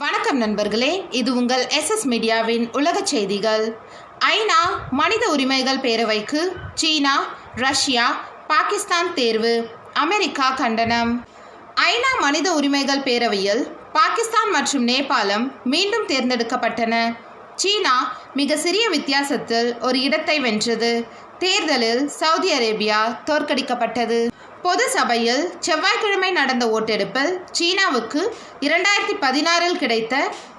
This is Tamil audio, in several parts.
வணக்கம் நண்பர்களே இது உங்கள் எஸ்எஸ் மீடியாவின் உலக செய்திகள். ஐநா மனித உரிமைகள் பேரவைக்கு சீனா ரஷ்யா பாகிஸ்தான் தேர்வு அமெரிக்கா கண்டனம். ஐநா மனித உரிமைகள் பேரவையில் பாகிஸ்தான் மற்றும் நேபாளம் மீண்டும் தேர்ந்தெடுக்கப்பட்டன. சீனா மிக சிறிய வித்தியாசத்தில் ஒரு இடத்தை வென்றது. தேர்தலில் சவுதி அரேபியா தோற்கடிக்கப்பட்டது. பொது சபையில் செவ்வாய்க்கிழமை நடந்த ஓட்டெடுப்பில் சீனாவுக்கு இரண்டாயிரத்தி பதினாறில் கிடைத்த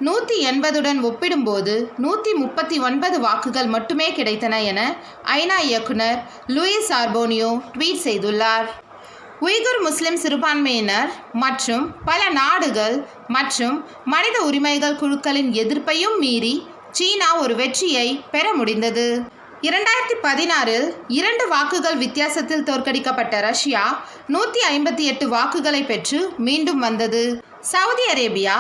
நூற்றி எண்பதுடன் ஒப்பிடும்போது நூற்றி முப்பத்தி ஒன்பது வாக்குகள் மட்டுமே கிடைத்தன என ஐநா இயக்குனர் லூயிஸ் ஆர்போனியோ ட்வீட் செய்துள்ளார். உய்குர் முஸ்லிம் சிறுபான்மையினர் மற்றும் பல நாடுகள் மற்றும் மனித உரிமைகள் குழுக்களின் எதிர்ப்பையும் மீறி சீனா ஒரு வெற்றியை பெற முடிந்தது. இரண்டாயிரத்தி பதினாறில் இரண்டு வாக்குகள் வித்தியாசத்தில் தோற்கடிக்கப்பட்ட ரஷ்யா நூற்றி ஐம்பத்தி எட்டு வாக்குகளை பெற்று மீண்டும் வந்தது. சவுதி அரேபியா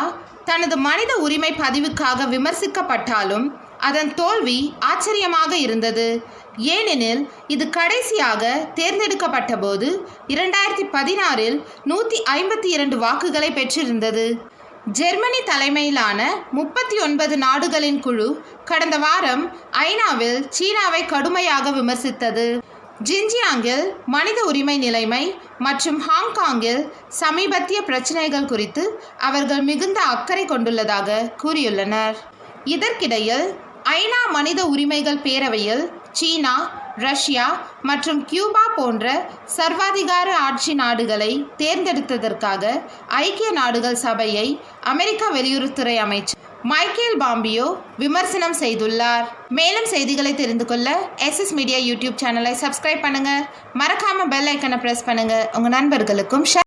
தனது மனித உரிமை பதிவுக்காக விமர்சிக்கப்பட்டாலும் அதன் தோல்வி ஆச்சரியமாக இருந்தது. ஏனெனில் இது கடைசியாக தேர்ந்தெடுக்கப்பட்ட போது இரண்டாயிரத்தி பதினாறில் நூற்றி ஐம்பத்தி இரண்டு வாக்குகளை பெற்றிருந்தது. ஜெர்மனி தலைமையிலான முப்பத்தி ஒன்பது நாடுகளின் குழு கடந்த வாரம் ஐநாவில் சீனாவை கடுமையாக விமர்சித்தது. ஜின்ஜியாங்கில் மனித உரிமை நிலைமை மற்றும் ஹாங்காங்கில் சமீபத்திய பிரச்சினைகள் குறித்து அவர்கள் மிகுந்த அக்கறை கொண்டுள்ளதாக கூறியுள்ளனர். இதற்கிடையில் ஐநா மனித உரிமைகள் பேரவையில் சீனா ரஷ்யா மற்றும் கியூபா போன்ற சர்வாதிகார ஆட்சி நாடுகளை தேர்ந்தெடுத்ததற்காக ஐக்கிய நாடுகள் சபையை அமெரிக்க வெளியுறவுத்துறை அமைச்சர் மைக்கேல் பாம்பியோ விமர்சனம் செய்துள்ளார். மேலும் செய்திகளை தெரிந்து கொள்ள எஸ்எஸ் மீடியா யூடியூப் சேனலை சப்ஸ்கிரைப் பண்ணுங்கள் மறக்காமல் பெல் ஐக்கனை பிரஸ் பண்ணுங்கள் உங்கள் நண்பர்களுக்கும் ஷேர்